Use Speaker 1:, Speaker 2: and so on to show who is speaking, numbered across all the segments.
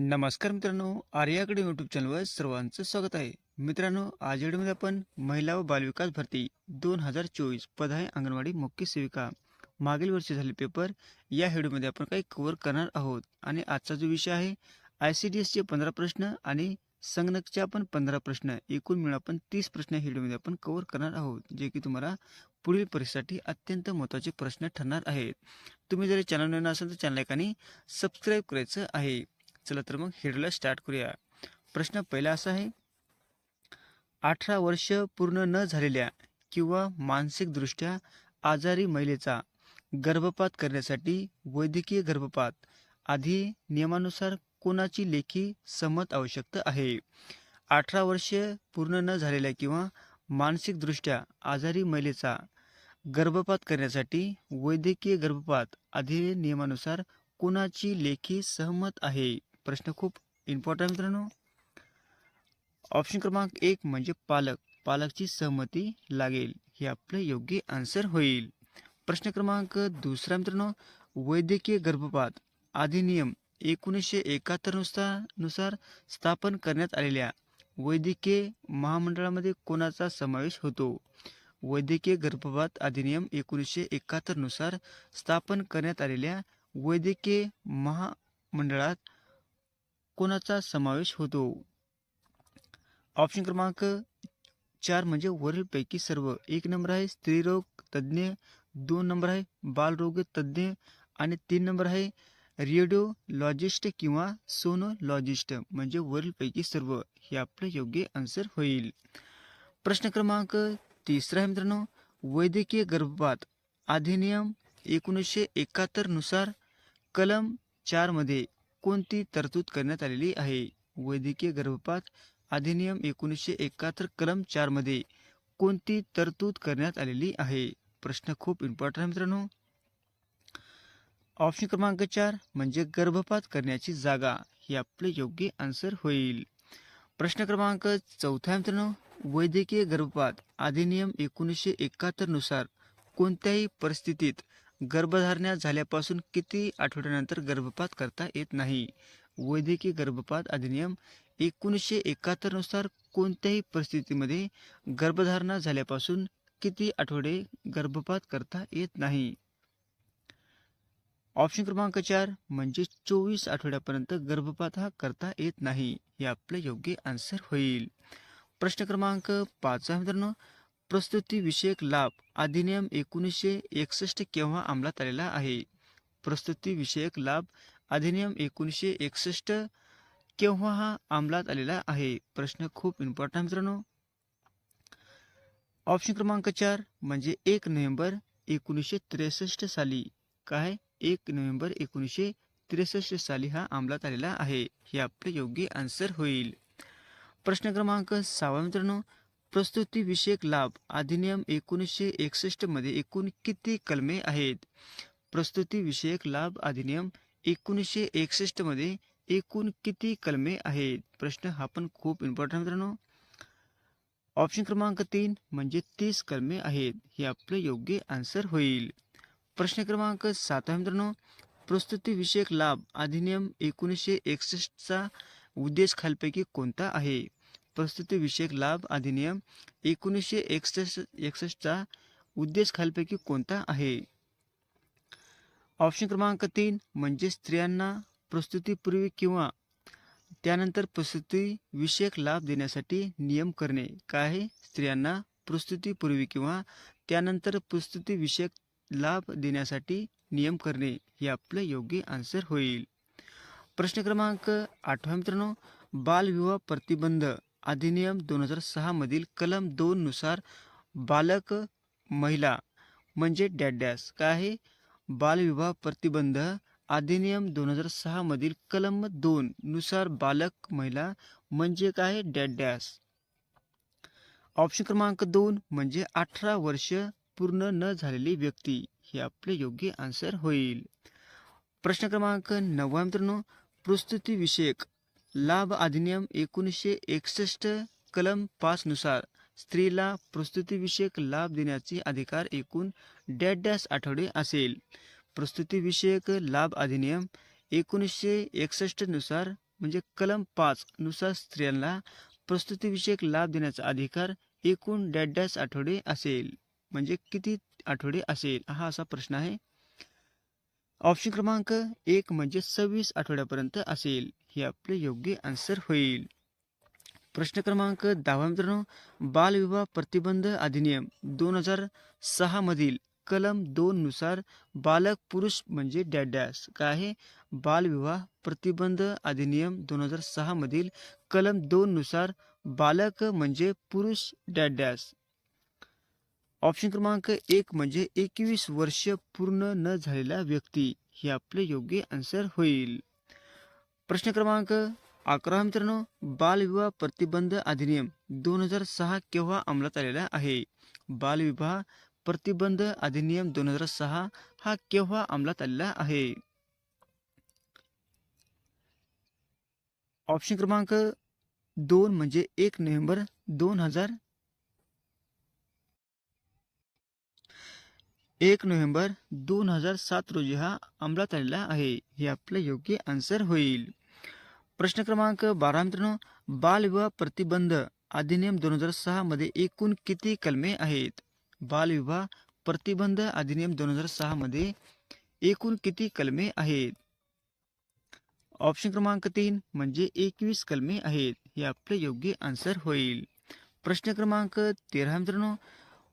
Speaker 1: नमस्कार मित्रांनो आर्याकडे यूट्यूब चॅनलवर सर्वांचं स्वागत आहे. मित्रांनो आज व्हिडिओमध्ये आपण महिला व बालविकास भरती दोन हजार चोवीस पद आहे अंगणवाडी मुख्य सेविका मागील वर्षी झाले पेपर या व्हिडिओमध्ये आपण काही कव्हर करणार आहोत. आणि आजचा जो विषय आहे आय सी डी एसचे पंधरा प्रश्न आणि संगणकचे आपण पंधरा प्रश्न एकूण मिळून आपण तीस प्रश्न या व्हिडिओमध्ये आपण कव्हर करणार आहोत जे की तुम्हाला पुढील परीक्षेसाठी अत्यंत महत्त्वाचे प्रश्न ठरणार आहेत. तुम्ही जर चॅनल नवीन असाल तर चॅनल एकाने सबस्क्राईब करायचं आहे. चला तर मग हेडला स्टार्ट करूया. प्रश्न पहिला असा आहे अठरा वर्ष पूर्ण न झालेल्या किंवा मानसिकदृष्ट्या आजारी महिलेचा गर्भपात करण्यासाठी वैद्यकीय गर्भपात आधी नियमानुसार कोणाची लेखी समत आवश्यकता आहे? अठरा वर्ष पूर्ण न झालेल्या किंवा मानसिकदृष्ट्या आजारी महिलेचा गर्भपात करण्यासाठी वैद्यकीय गर्भपात अधिनियमानुसार कोणाची लेखी सहमत आहे? प्रश्न खूप इम्पॉर्टंट मित्रांनो. ऑप्शन क्रमांक एक म्हणजे पालक. पालकची सहमती लागेल. हे आपलं योग्य आन्सर होईल. प्रश्न क्रमांक दुसरा मित्रांनो. वैद्यकीय गर्भपात अधिनियम एकोणीसशे एकाहत्तरनुसार नुसार स्थापन करण्यात आलेल्या वैद्यकीय महामंडळामध्ये कोणाचा समावेश होतो? वैद्यकीय गर्भपात अधिनियम एकोणीसशे एकाहत्तरनुसार स्थापन करण्यात आलेल्या वैद्यकीय महामंडळात कोणाचा समावेश होतो? ऑप्शन क्रमांक चार म्हणजे वरीलपैकी सर्व. एक नंबर आहे स्त्रीरोग तज्ज्ञ दोन नंबर आहे बालरोग तज्ज्ञ आणि तीन नंबर आहे रेडिओलॉजिस्ट किंवा सोनोलॉजिस्ट म्हणजे वरीलपैकी सर्व. हे आपलं योग्य आन्सर होईल. प्रश्न क्रमांक तिसरा आहे मित्रांनो. वैद्यकीय गर्भपात अधिनियम एकोणीसशे एकाहत्तरनुसार कलम चारमध्ये कोणती तरतूद करण्यात आलेली आहे? वैद्यकीय गर्भपात अधिनियम एकोणीसशे एकाहत्तर कलम चारमध्ये कोणती तरतूद करण्यात आलेली आहे? प्रश्न खूप इम्पॉर्टंट आहे मित्रांनो. ऑप्शन क्रमांक चार म्हणजे गर्भपात करण्याची जागा. हे आपले योग्य आन्सर होईल. प्रश्न क्रमांक चौथा आहे मित्रांनो. वैद्यकीय गर्भपात अधिनियम एकोणीसशे एकाहत्तरनुसार कोणत्याही परिस्थितीत गर्भधारणा झाल्यापासून किती आठवड्यानंतर गर्भपात करता येत नाही? वैद्यकीय गर्भपात अधिनियम एकोणीसशे एकाहत्तरनुसार कोणत्याही परिस्थितीमध्ये गर्भधारणा झाल्यापासून किती आठवडे गर्भपात करता येत नाही? ऑप्शन क्रमांक चार म्हणजे चोवीस आठवड्यापर्यंत गर्भपात हा करता येत नाही हे आपलं योग्य आन्सर होईल. प्रश्न क्रमांक पाच आहे मित्रांनो प्रस्तुतीविषयक लाभ अधिनियम एकोणीसशे एकसष्ट केव्हा अंमलात आलेला आहे? प्रस्तुतीविषयक लाभ अधिनियम एकोणीसशे एकसष्ट केव्हा हा अंमलात आलेला आहे? प्रश्न खूप इम्पॉर्टंट मित्रांनो. ऑप्शन क्रमांक चार म्हणजे एक नोव्हेंबर एकोणीसशे त्रेसष्ट साली. काय? एक नोव्हेंबर एकोणीसशे त्रेसष्ट साली हा अंमलात आलेला आहे. हे आपले योग्य आन्सर होईल. प्रश्न क्रमांक सहावा मित्रांनो. प्रस्तुतीविषयक लाभ अधिनियम एकोणीसशे एकसष्टमध्ये एकूण किती कलमे आहेत? प्रस्तुतीविषयक लाभ अधिनियम एकोणीसशे एकसष्टमध्ये एकूण किती कलमे आहेत? प्रश्न हा पण खूप इम्पॉर्टंट मित्रांनो. ऑप्शन क्रमांक तीन म्हणजे तीस कलमे आहेत. हे आपलं योग्य आन्सर होईल. प्रश्न क्रमांक सात आहे मित्रांनो. प्रस्तुतीविषयक लाभ अधिनियम एकोणीसशे एकसष्टचा उद्देश खालपैकी कोणता आहे? प्रस्तुतीविषयक लाभ अधिनियम एकोणीसशे एकसष्ट एकसष्टचा उद्देश खालपैकी कोणता आहे? ऑप्शन क्रमांक तीन म्हणजे स्त्रियांना प्रस्तुतीपूर्वी किंवा त्यानंतर प्रस्तुतीविषयक लाभ देण्यासाठी नियम करणे. काय आहे? स्त्रियांना प्रस्तुतीपूर्वी किंवा त्यानंतर प्रस्तुतीविषयक लाभ देण्यासाठी नियम करणे हे आपलं योग्य आन्सर होईल. प्रश्न क्रमांक आठवा मित्रांनो बालविवाह प्रतिबंध. अधिनियम दोन हजार सहामधील कलम दोननुसार बालक महिला म्हणजे डॅडॅस काय आहे बालविवाह प्रतिबंध अधिनियम दोन हजार सहामधील कलम दोन नुसार बालक महिला म्हणजे काय म्हणजे डॅडॅस ऑप्शन क्रमांक दोन म्हणजे अठरा वर्ष पूर्ण न झालेली व्यक्ती हे आपले योग्य आन्सर होईल. प्रश्न क्रमांक नववा मित्रांनो प्रस्तुतीविषयक लाभ अधिनियम एकोणीसशे एकसष्ट कलम पाच नुसार स्त्रीला प्रस्तुतीविषयक लाभ देण्याचे अधिकार एकूण डॅड डॅश आठवडे असेल. प्रस्तुतीविषयक लाभ अधिनियम एकोणीसशे एकसष्टनुसार म्हणजे कलम पाच नुसार स्त्रियांना प्रस्तुतीविषयक लाभ देण्याचा अधिकार एकूण डॅश डॅश आठवडे असेल. म्हणजे किती आठवडे असेल? हा असा प्रश्न आहे. ऑप्शन क्रमांक एक म्हणजे सव्वीस आठवड्यापर्यंत असेल. हे आपले योग्य आन्सर होईल. प्रश्न क्रमांक दहावा मित्रांनो बालविवाह प्रतिबंध अधिनियम दोन हजार सहामधील कलम दोन नुसार बालक पुरुष म्हणजे डॅडॅस. काय आहे? बालविवाह प्रतिबंध अधिनियम दोन हजार सहामधील कलम दोन नुसार बालक म्हणजे पुरुष डॅडॅस. ऑप्शन क्रमांक एक म्हणजे एकवीस वर्ष पूर्ण न झालेला व्यक्ती हे आपले योग्य आन्सर होईल. प्रश्न क्रमांक अकरा मित्रांनो बालविवाह प्रतिबंध अधिनियम दोन हजार सहा केव्हा अंमलात आलेला आहे? बालविवाह प्रतिबंध अधिनियम दोन हजार सहा हा केव्हा अंमलात आलेला आहे? ऑप्शन क्रमांक दोन म्हणजे एक नोव्हेंबर दोन हजार एक नोव्हेंबर दोन हजार सात रोजी हा अंमलात आलेला आहे. हे आपलं योग्य आन्सर होईल. प्रश्न क्रमांक बारा मित्रांनो बालविवाह प्रतिबंध अधिनियम दोन हजार सहा मध्ये एकूण किती कलमे आहेत? बालविवाह प्रतिबंध अधिनियम दोन हजार सहा मध्ये एकूण किती कलमे आहेत? ऑप्शन क्रमांक तीन म्हणजे एकवीस कलमे आहेत. हे आपले योग्य आन्सर होईल. प्रश्न क्रमांक तेरा मित्रांनो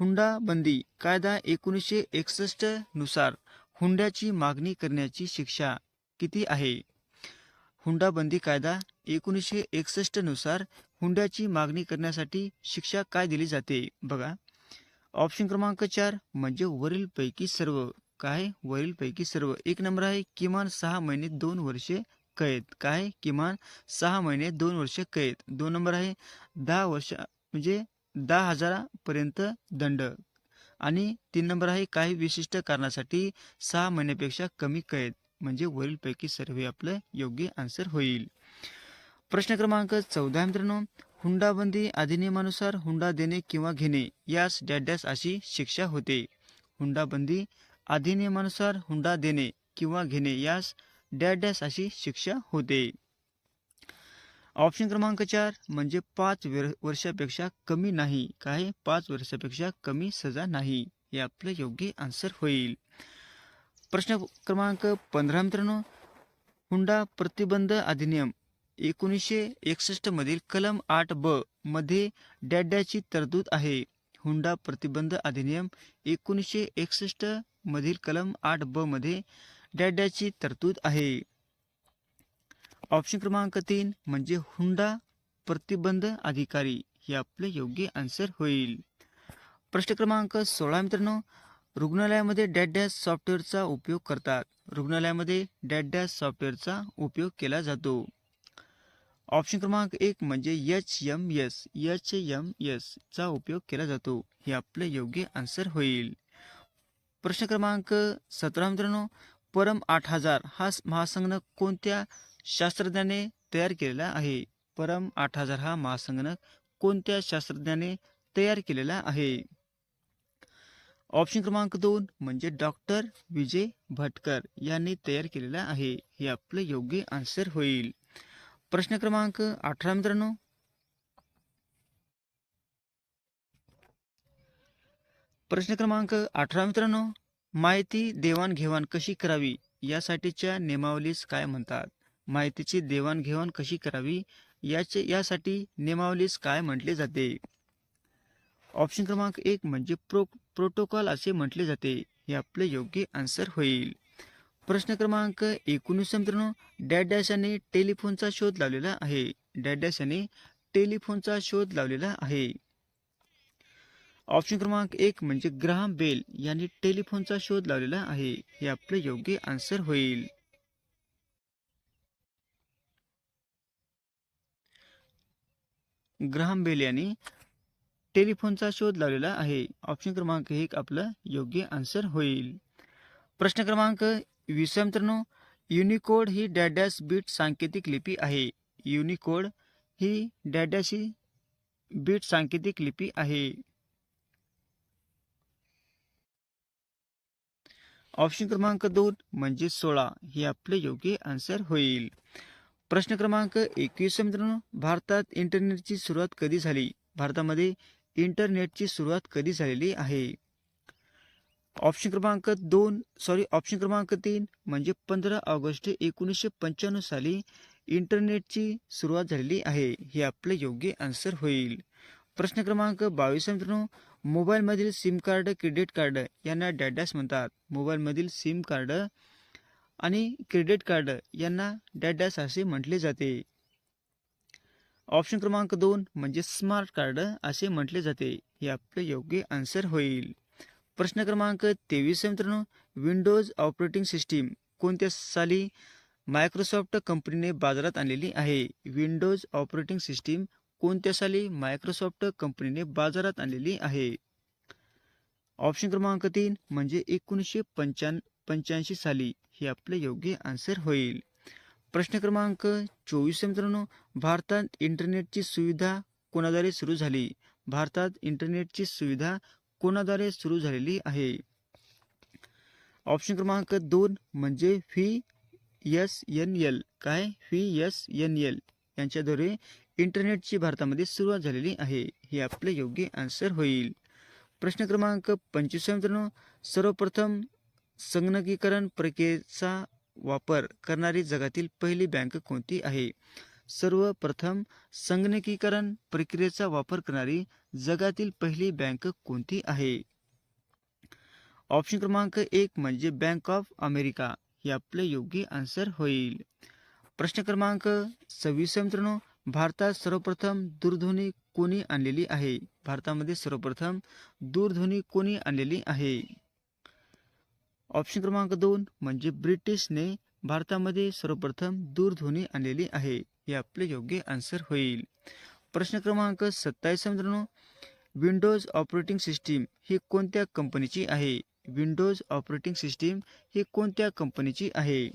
Speaker 1: हुंडा बंदी कायदा एकोणीसशे एकसष्टनुसार हुंड्याची मागणी करण्याची शिक्षा किती आहे? हुंडाबंदी कायदा एकोणीसशे एकसष्टनुसार हुंड्याची मागणी करण्यासाठी शिक्षा काय दिली जाते? बघा. ऑप्शन क्रमांक चार म्हणजे वरीलपैकी सर्व. काय? वरीलपैकी सर्व. एक नंबर आहे किमान सहा महिने दोन वर्षे कैद. काय? किमान सहा महिने दोन वर्षे कैद. दोन नंबर आहे दहा वर्ष म्हणजे दहा हजारापर्यंत दंड. आणि तीन नंबर आहे काही विशिष्ट कारणासाठी सहा महिन्यापेक्षा कमी कैद म्हणजे वरीलपैकी सर्व आपलं योग्य आन्सर होईल. प्रश्न क्रमांक चौदा मित्रांनो. हुंडाबंदी अधिनियमानुसार हुंडा देणे किंवा घेणे यास डॅडॅस अशी शिक्षा होते. हुंडाबंदी अधिनियमानुसार हुंडा देणे किंवा घेणे यास डॅडॅस अशी शिक्षा होते. ऑप्शन क्रमांक चार म्हणजे पाच वर- वर्षापेक्षा कमी नाही. काय? पाच वर्षापेक्षा कमी सजा नाही. हे आपलं योग्य आन्सर होईल. प्रश्न क्रमांक पंधरा मित्रांनो हुंडा प्रतिबंध अधिनियम एकोणीसशे एकसष्टमधील कलम आठ ब मध्ये डॅड्याची तरतूद आहे. हुंडा प्रतिबंध अधिनियम एकोणीसशे एकसष्टमधील कलम आठ ब मध्ये डॅड्याची तरतूद आहे. ऑप्शन क्रमांक तीन म्हणजे हुंडा प्रतिबंध अधिकारी हे आपले योग्य आन्सर होईल. प्रश्न क्रमांक सोळा मित्रांनो रुग्णालयामध्ये डॅट डॅश सॉफ्टवेअरचा उपयोग करतात. रुग्णालयामध्ये डॅट डॅश सॉफ्टवेअरचा उपयोग केला जातो. ऑप्शन क्रमांक एक म्हणजे H M S H M S चा उपयोग केला जातो. हे आपले योग्य आन्सर होईल. प्रश्न क्रमांक सतरा मित्रांनो परम आठ हजार हा महासंघ महासंगणक कोणत्या शास्त्रज्ञाने तयार केलेला आहे. परम आठ हजार हा महासंगणक कोणत्या शास्त्रज्ञाने तयार केलेला आहे? ऑप्शन क्रमांक दोन म्हणजे डॉक्टर विजय भटकर यांनी तयार केलेला आहे. हे आपलं योग्य आन्सर होईल. प्रश्न क्रमांक अठरा मित्रांनो. प्रश्न क्रमांक अठरा मित्रांनो. माहिती देवाणघेवाण कशी करावी? यासाठीच्या नियमावलीस काय म्हणतात? माहितीची देवाणघेवाण कशी करावी? याचे यासाठी नियमावलीस काय म्हटले जाते? ऑप्शन क्रमांक एक म्हणजे प्रो प्रोटोकॉल असे म्हटले जाते. हे आपले योग्य आन्सर होईल. प्रश्न क्रमांक एकोणीस मित्रांनो. डॅडॅश याने टेलिफोनचा शोध लावलेला आहे. डॅडॅश याने टेलिफोनचा शोध लावलेला आहे. ऑप्शन क्रमांक एक म्हणजे ग्राहम बेल यांनी टेलिफोनचा शोध लावलेला आहे. हे आपले योग्य आन्सर होईल. ग्राहम बेल यांनी टेलिफोनचा शोध लावलेला आहे. ऑप्शन क्रमांक एक आपलं योग्य आन्सर होईल. प्रश्न क्रमांक वीस मित्रांनो युनिकोड ही डॅडॅस बीट सांकेतिक लिपी आहे. युनिकोड ही डॅडॅस ही बीट सांकेतिक लिपी आहे. ऑप्शन क्रमांक दोन म्हणजे सोळा. हे आपले योग्य आन्सर होईल. प्रश्न क्रमांक एकवीस मित्रांनो. भारतात इंटरनेटची सुरुवात कधी झाली? भारतामध्ये इंटरनेटची सुरुवात कधी झालेली आहे? ऑप्शन क्रमांक दोन सॉरी ऑप्शन क्रमांक तीन म्हणजे पंधरा ऑगस्ट एकोणीसशे पंच्याण्णव साली इंटरनेटची सुरुवात झालेली आहे. हे आपलं योग्य आन्सर होईल. प्रश्न क्रमांक बावीस मित्रांनो. मोबाईलमधील सिम कार्ड क्रेडिट कार्ड यांना डॅडॅस म्हणतात. मोबाईलमधील सिम कार्ड आणि क्रेडिट कार्ड यांना डॅडॅस असे म्हटले जाते. ऑप्शन क्रमांक दोन म्हणजे स्मार्ट कार्ड असे म्हटले जाते. हे आपले योग्य आन्सर होईल. प्रश्न क्रमांक तेवीस मित्रांनो. विंडोज ऑपरेटिंग सिस्टीम कोणत्या साली मायक्रोसॉफ्ट कंपनीने बाजारात आणलेली आहे? विंडोज ऑपरेटिंग सिस्टीम कोणत्या साली मायक्रोसॉफ्ट कंपनीने बाजारात आणलेली आहे? ऑप्शन क्रमांक तीन म्हणजे एकोणीसशे पंच्या पंच्याऐंशी साली. हे आपले योग्य आन्सर होईल. प्रश्न क्रमांक चोवीस मित्रांनो. भारतात इंटरनेटची सुविधा कोणाद्वारे सुरू झाली? भारतात इंटरनेटची सुविधा कोणाद्वारे सुरू झालेली आहे? ऑप्शन क्रमांक दोन म्हणजे व्ही एस एन एल काय? व्ही एस एन एल यांच्याद्वारे इंटरनेटची भारतामध्ये सुरुवात झालेली आहे. हे आपले योग्य आन्सर होईल. प्रश्न क्रमांक पंचवीस मित्रांनो. सर्वप्रथम संगणकीकरण प्रक्रियेचा वापर करणारी जगातील पहिली बँक कोणती आहे? सर्वप्रथम संगणकीकरण प्रक्रियेचा वापर करणारी जगातील पहिली बँक कोणती आहे? ऑप्शन क्रमांक एक म्हणजे बँक ऑफ अमेरिका. हे आपले योग्य आन्सर होईल. प्रश्न क्रमांक सव्वीस मित्रांनो भारतात सर्वप्रथम दूरध्वनी कोणी आणलेली आहे? भारतामध्ये सर्वप्रथम दूरध्वनी कोणी आणलेली आहे? ऑप्शन क्रमांक दोन म्हणजे ब्रिटिशने भारतामध्ये सर्वप्रथम दूरध्वनी आणलेली आहे. हे आपले योग्य आन्सर होईल. प्रश्न क्रमांक सत्तावीस मित्रांनो. विंडोज ऑपरेटिंग सिस्टीम ही कोणत्या कंपनीची आहे? विंडोज ऑपरेटिंग सिस्टीम ही कोणत्या कंपनीची आहे?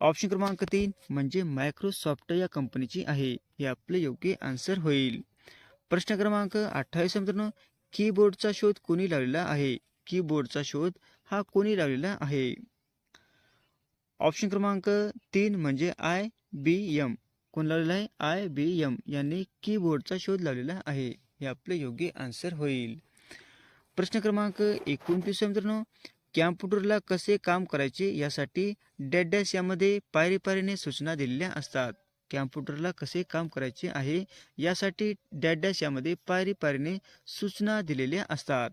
Speaker 1: ऑप्शन क्रमांक तीन म्हणजे मायक्रोसॉफ्ट या कंपनीची आहे. हे आपले योग्य आन्सर होईल. प्रश्न क्रमांक अठ्ठावीस मित्रांनो. कीबोर्डचा शोध कोणी लावलेला आहे? कीबोर्डचा शोध हा कोणी लावलेला आहे? ऑप्शन क्रमांक तीन म्हणजे आय बी एम कोण लावलेला आहे? आय बी एम यांनी कीबोर्डचा शोध लावलेला आहे. हे आपले योग्य आन्सर होईल. प्रश्न क्रमांक एकोणतीस मित्रांनो. कॅम्प्युटरला कसे काम करायचे यासाठी डॅश डॅश यामध्ये पायरी पायरीने सूचना दिलेल्या असतात. कॅम्प्युटरला कसे काम करायचे आहे यासाठी डॅश डॅश यामध्ये पायरी पायरीने सूचना दिलेल्या असतात.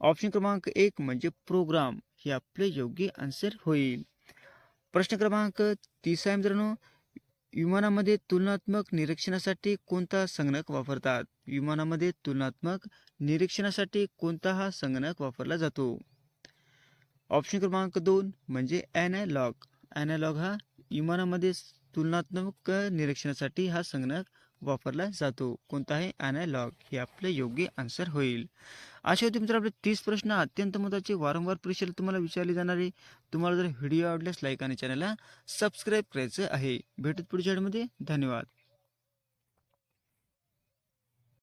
Speaker 1: ऑप्शन क्रमांक एक म्हणजे प्रोग्राम हे आपले योग्य आन्सर होईल. प्रश्न क्रमांक तीस आहे मित्रांनो विमानामध्ये तुलनात्मक निरीक्षणासाठी कोणता संगणक वापरतात? विमानामध्ये तुलनात्मक निरीक्षणासाठी कोणता हा संगणक वापरला जातो? ऑप्शन क्रमांक दोन म्हणजे ॲनालॉग ॲनालॉग हा विमानामध्ये तुलनात्मक निरीक्षणासाठी हा संगणक वापरला जातो. कोणता आहे? ॲनालॉग हे आपले योग्य आन्सर होईल. असे होते मित्र आपले तीस प्रश्न अत्यंत महत्त्वाचे वारंवार परीक्षेला तुम्हाला विचारले जाणारे. तुम्हाला जर व्हिडिओ आवडल्यास लाईक आणि चॅनलला सबस्क्राईब करायचं आहे. भेटत पुढच्या धन्यवाद.